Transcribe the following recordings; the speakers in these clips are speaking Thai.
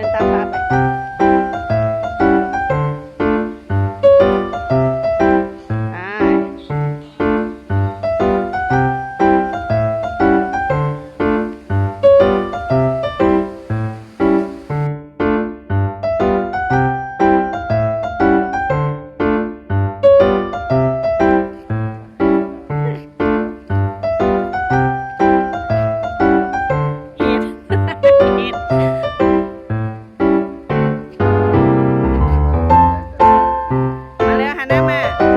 ng tatay. eat え！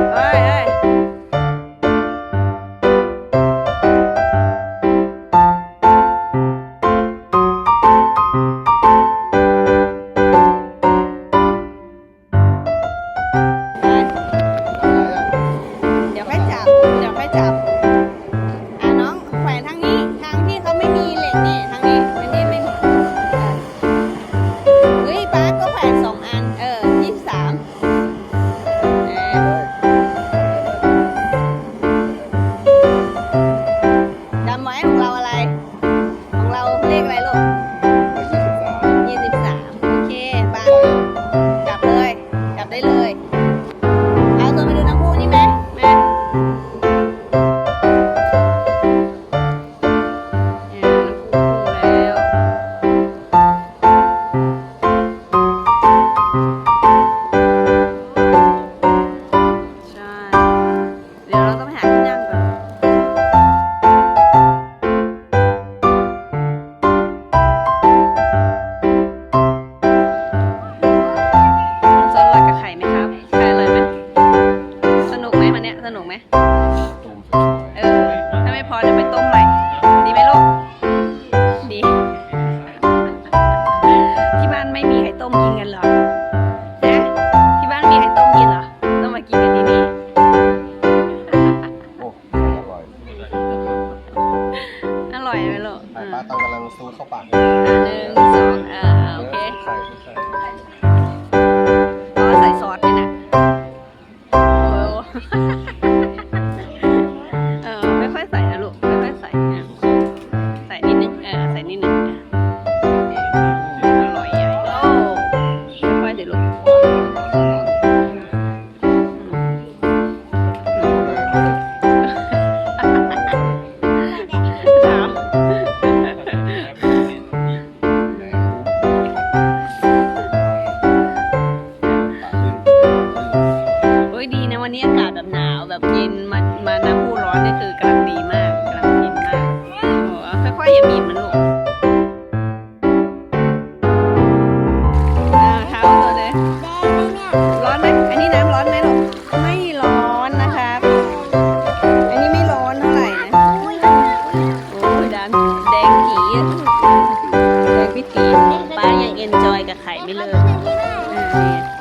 ของเราเลขอะไรลูก ซูดเข้าปาก หนึ่งสอง วันนี้อากาศแบบหนาวแบบกินมามาน้ำผู้ร้อนนี่คือกำลังดีมากกำลังฟินมากค่อยๆอย่าบีบมันลูกร้อนไหมอันนี้น้ำร้อนไหมลูกไม่ร้อนนะคะอันนี้ไม่ร้อนเท่าไหร่นะโอ้ยดำแดงผีแดงพิธีป้ายังเอนจอยกับไข่ไม่เลิ